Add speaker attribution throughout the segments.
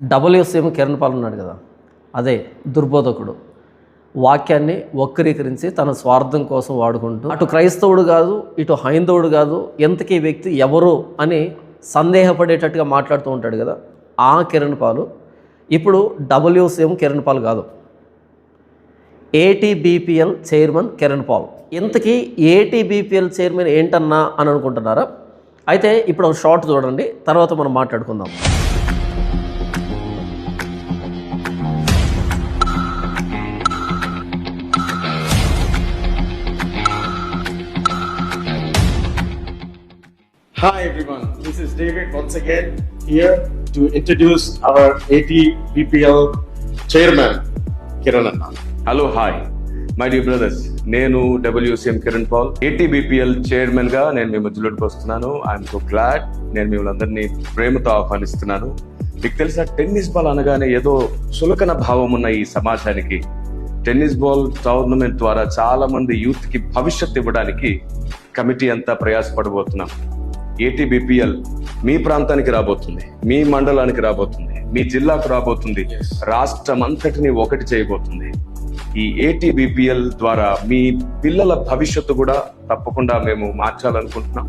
Speaker 1: WCM Kiran Paul ఉన్నాడు కదా. అదే దుర్బోధకుడు. వాక్యాన్ని వక్రీకరించి తన స్వార్థం కోసం వాడుకుంటూ అటు క్రైస్తవుడు కాదు ఇటు హైందవుడు కాదు ఎంతకీ వ్యక్తి ఎవరు అని సందేహపడేటట్టుగా మాట్లాడుతూ ఉంటాడు కదా ఆ కిరణ్ పాలు. ఇప్పుడు డబ్ల్యూసీఎం కిరణ్ పాల్ కాదు. ATBPL chairman Kiran Paul. ఇంతకీ ఏటీబీపీఎల్ చైర్మన్ ఏంటన్నా అని అనుకుంటున్నారా? అయితే ఇప్పుడు ఒక షార్ట్ చూడండి తర్వాత మనం మాట్లాడుకుందాం.
Speaker 2: Hi everyone, this is David once again here to introduce our ATBPL chairman, Kiran Anna.
Speaker 3: Hello hi my dear brothers నేను డబ్ల్యూసీఎం కిరణ్ పాల్ ఏటీబీపీఎల్ చైర్మన్గా నేను మీ మధ్యలోకి వస్తున్నాను. ఐఎమ్ సో గ్లాడ్ నేను మిమ్మల్ని అందరినీ ప్రేమతో ఆహ్వానిస్తున్నాను. మీకు తెలుసా టెన్నిస్ బాల్ అనగానే ఏదో సులకన భావం ఉన్న ఈ సమాజానికి. టెన్నిస్ బాల్ టోర్నమెంట్ ద్వారా చాలా మంది యూత్కి భవిష్యత్ ఇవ్వడానికి కమిటీ అంతా ప్రయాసపడబోతున్నాం. ఏటీబీపీఎల్ మీ ప్రాంతానికి రాబోతుంది మీ మండలానికి రాబోతుంది మీ జిల్లాకు రాబోతుంది. రాష్ట్రం అంతటిని ఒకటి చేయబోతుంది. ఈ ఏటీబీపీఎల్ ద్వారా మీ పిల్లల భవిష్యత్తు కూడా తప్పకుండా మేము మార్చాలనుకుంటున్నాం.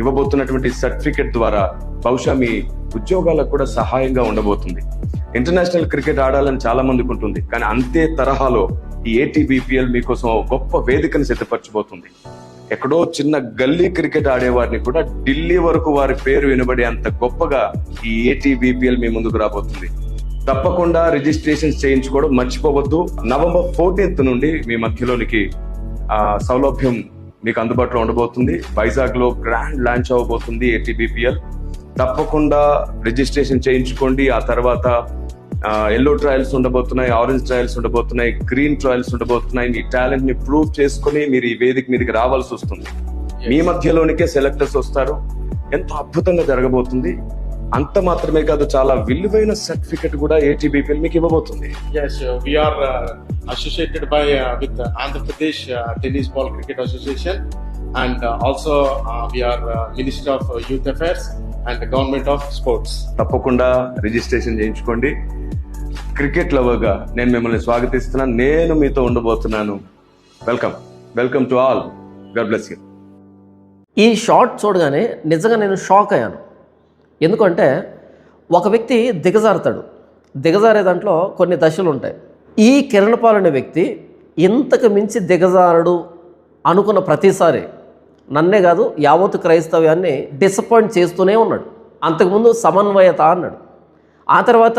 Speaker 3: ఇవ్వబోతున్నటువంటి సర్టిఫికెట్ ద్వారా బహుశా మీ ఉద్యోగాలకు కూడా సహాయంగా ఉండబోతుంది. ఇంటర్నేషనల్ క్రికెట్ ఆడాలని చాలా మందికి ఉంటుంది కానీ అంతే తరహాలో ఈ ఏటీబీపీఎల్ మీకోసం గొప్ప వేదికను సిద్ధపరచబోతుంది. ఎక్కడో చిన్న గల్లీ క్రికెట్ ఆడేవారిని కూడా ఢిల్లీ వరకు వారి పేరు వినబడే అంత గొప్పగా ఈ ఏటీ బీపీఎల్ మీ ముందుకు రాబోతుంది. తప్పకుండా రిజిస్ట్రేషన్ చేయించుకోవడం మర్చిపోవద్దు. నవంబర్ ఫోర్టీన్త్ నుండి మీ మధ్యలోనికి సౌలభ్యం మీకు అందుబాటులో ఉండబోతుంది. వైజాగ్లో గ్రాండ్ లాంచ్ అవ్వబోతుంది ఏటీబీపీఎల్ తప్పకుండా రిజిస్ట్రేషన్ చేయించుకోండి. ఆ తర్వాత ఎల్లో ట్రయల్స్ ఉండబోతున్నాయి ఆరెంజ్ ట్రయల్స్ ఉండబోతున్నాయి గ్రీన్ ట్రయల్స్ ఉండబోతున్నాయి. మీ టాలెంట్ని ప్రూవ్ చేసుకుని మీరు ఈ వేదిక మీదకి రావాల్సి వస్తుంది. మీ మధ్యలోనికే సెలెక్టర్స్ వస్తారు. ఎంతో అద్భుతంగా జరగబోతుంది. అంత మాత్రమే కాదు చాలా విలువైన సర్టిఫికెట్ కూడా ఏటీబీపీఎల్ మీకు ఇవ్వబోతుంది.
Speaker 2: Tennis Ball Cricket Association, and uh, also uh, we are uh, Minister of uh, Youth Affairs and Government of Sports.
Speaker 3: తప్పకుండా రిజిస్ట్రేషన్ చేయించుకోండి. క్రికెట్ లవర్గా నేను మిమ్మల్ని స్వాగతిస్తున్నాను. నేను మీతో ఉండబోతున్నాను. Welcome welcome to all God bless you
Speaker 1: ఈ షార్ట్ చూడగానే నిజంగా నేను షాక్ అయ్యాను. ఎందుకంటే ఒక వ్యక్తి దిగజారుతాడు. దిగజారే దాంట్లో కొన్ని దశలు ఉంటాయి. ఈ కిరణపాల్ అనే వ్యక్తి ఇంతకు మించి దిగజారడు అనుకున్న ప్రతిసారి నన్నే కాదు యావత్ క్రైస్తవ్యాన్ని డిసప్పాయింట్ చేస్తూనే ఉన్నాడు. అంతకుముందు సమన్వయత అన్నాడు. ఆ తర్వాత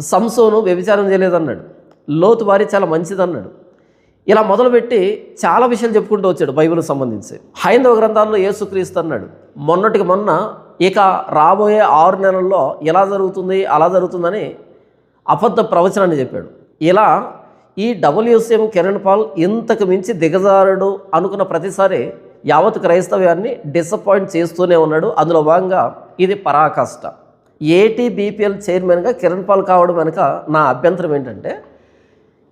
Speaker 1: సంసోను వ్యభిచారం చేయలేదన్నాడు. లోతు వారి చాలా మంచిదన్నాడు. ఇలా మొదలుపెట్టి చాలా విషయాలు చెప్పుకుంటూ వచ్చాడు బైబిల్కి సంబంధించి. హైందవ గ్రంథాల్లో ఏసుక్రీస్తు అన్నాడు. మొన్నటికి మొన్న ఇక రాబోయే ఆరు నెలల్లో ఎలా జరుగుతుంది అలా జరుగుతుందని అబద్ధ ప్రవచనాన్ని చెప్పాడు. ఇలా ఈ డబ్ల్యూసీఎం కిరణ్ పాల్ ఇంతకు మించి దిగజారుడు అనుకున్న ప్రతిసారి యావత్ క్రైస్తవ్యాన్ని డిసప్పాయింట్ చేస్తూనే ఉన్నాడు. అందులో భాగంగా ఇది పరాకాష్ట. ఏటీబీపీఎల్ చైర్మన్గా కిరణ్ పాల్ కావడం వెనుక నా అభ్యంతరం ఏంటంటే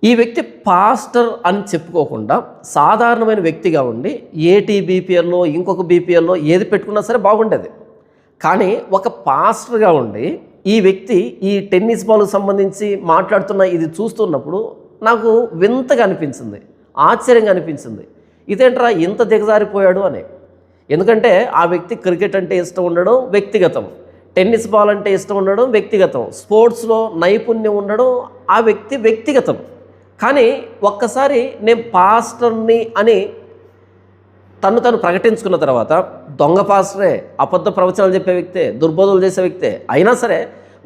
Speaker 1: ఈ వ్యక్తి పాస్టర్ అని చెప్పుకోకుండా సాధారణమైన వ్యక్తిగా ఉండి ఏటీ బీపీఎల్లో ఇంకొక బీపీఎల్లో ఏది పెట్టుకున్నా సరే బాగుండేది. కానీ ఒక పాస్టర్గా ఉండి ఈ వ్యక్తి ఈ టెన్నిస్ బాల్కు సంబంధించి మాట్లాడుతున్న ఇది చూస్తున్నప్పుడు నాకు వింతగా అనిపించింది ఆశ్చర్యంగా అనిపించింది. ఇదేంట్రా ఇంత దిగజారిపోయాడు అని. ఎందుకంటే ఆ వ్యక్తి క్రికెట్ అంటే ఇష్టం ఉండడం వ్యక్తిగతం. టెన్నిస్ బాల్ అంటే ఇష్టం ఉండడం వ్యక్తిగతం. స్పోర్ట్స్లో నైపుణ్యం ఉండడం ఆ వ్యక్తి వ్యక్తిగతం. కానీ ఒక్కసారి నేను పాస్టర్ని అని తను తను ప్రకటించుకున్న తర్వాత దొంగ పాస్టరే అబద్ధ ప్రవచనాలు చెప్పే వ్యక్తే దుర్బోధలు చేసే వ్యక్తే అయినా సరే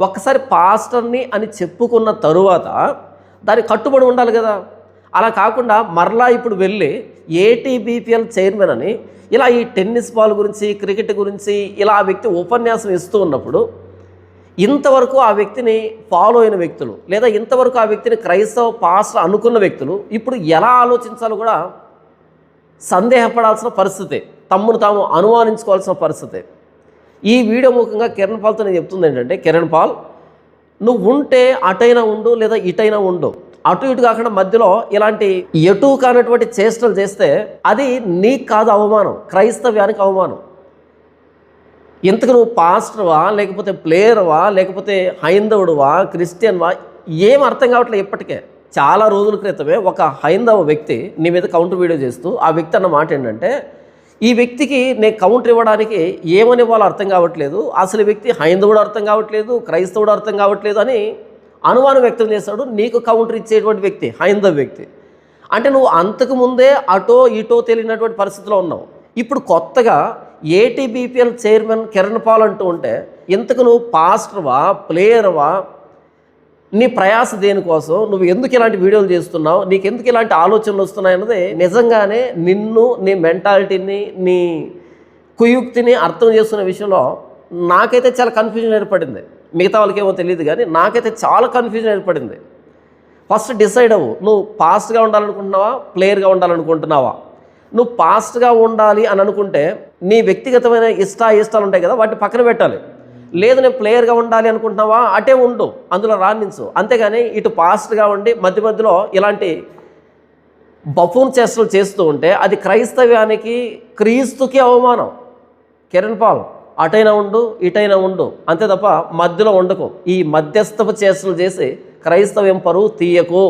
Speaker 1: ఒక్కసారి పాస్టర్ని అని చెప్పుకున్న తరువాత దానికి కట్టుబడి ఉండాలి కదా. అలా కాకుండా మరలా ఇప్పుడు వెళ్ళి ఏటీబీపీఎల్ చైర్మన్ అని ఇలా ఈ టెన్నిస్ బాల్ గురించి క్రికెట్ గురించి ఇలా ఆ వ్యక్తి ఉపన్యాసం ఇస్తూ ఉన్నప్పుడు ఇంతవరకు ఆ వ్యక్తిని ఫాలో అయిన వ్యక్తులు లేదా ఇంతవరకు ఆ వ్యక్తిని క్రైస్తవ పాస్టర్ అనుకున్న వ్యక్తులు ఇప్పుడు ఎలా ఆలోచించాలో కూడా సందేహపడాల్సిన పరిస్థితి తమ్మును తాము అనుమానించుకోవాల్సిన పరిస్థితి. ఈ వీడియో ముఖంగా కిరణ్ పాల్తో నేను చెప్తుంది ఏంటంటే కిరణ్ పాల్ నువ్వు ఉంటే అటైనా ఉండు లేదా ఇటైనా ఉండు. అటు ఇటు కాకుండా మధ్యలో ఇలాంటి ఎటు కానటువంటి చేష్టలు చేస్తే అది నీకు కాదు అవమానం క్రైస్తవ్యానికి అవమానం. ఇంతకు నువ్వు పాస్టర్వా లేకపోతే ప్లేయర్వా లేకపోతే హైందవుడువా క్రిస్టియన్వా ఏం అర్థం కావట్లేదు ఇప్పటికే. చాలా రోజుల క్రితమే ఒక హైందవ వ్యక్తి నీ మీద కౌంటర్ వీడియో చేస్తూ ఆ వ్యక్తి అన్న మాట ఏంటంటే ఈ వ్యక్తికి నేను కౌంటర్ ఇవ్వడానికి ఏమని ఇవ్వాలో అర్థం కావట్లేదు అసలు వ్యక్తి హైందవుడు అర్థం కావట్లేదు క్రైస్తవుడు అర్థం కావట్లేదు అని అనుమానం వ్యక్తం చేస్తాడు నీకు కౌంటర్ ఇచ్చేటువంటి వ్యక్తి హైందవ వ్యక్తి. అంటే నువ్వు అంతకు ముందే అటో ఇటో తెలియనటువంటి పరిస్థితిలో ఉన్నావు. ఇప్పుడు కొత్తగా ఏటీబీపీఎల్ చైర్మన్ కిరణ్ పాల్ అంటూ ఉంటే ఇంతకు నువ్వు పాస్టర్వా ప్లేయర్వా? నీ ప్రయాస దేనికోసం? నువ్వు ఎందుకు ఇలాంటి వీడియోలు చేస్తున్నావు? నీకు ఎందుకు ఇలాంటి ఆలోచనలు వస్తున్నాయి అన్నది నిజంగానే నిన్ను నీ మెంటాలిటీని నీ కుయుక్తిని అర్థం చేస్తున్న విషయంలో నాకైతే చాలా కన్ఫ్యూజన్ ఏర్పడింది. మిగతా వాళ్ళకేమో తెలియదు కానీ నాకైతే చాలా కన్ఫ్యూజన్ ఏర్పడింది. ఫస్ట్ డిసైడ్ అవ్వు నువ్వు పాస్ట్గా ఉండాలనుకుంటున్నావా ప్లేయర్గా ఉండాలనుకుంటున్నావా? నువ్వు పాస్ట్గా ఉండాలి అని అనుకుంటే నీ వ్యక్తిగతమైన ఇష్ట ఇష్టాలు ఉంటాయి కదా వాటిని పక్కన పెట్టాలి. లేదు నేను ప్లేయర్గా ఉండాలి అనుకుంటున్నావా అటే ఉండు అందులో రాణించు అంతేగాని ఇటు పాస్ట్గా ఉండి మధ్య మధ్యలో ఇలాంటి బఫూన్ చేష్టలు చేస్తూ ఉంటే అది క్రైస్తవ్యానికి క్రీస్తుకి అవమానం. కిరణ్ పాల్. అటైనా ఉండు ఇటైనా ఉండు. అంతే తప్ప మధ్యలో ఉండకు ఈ మధ్యస్థపు చేష్టలు చేసి క్రైస్తవ్యం పరువు తీయకు.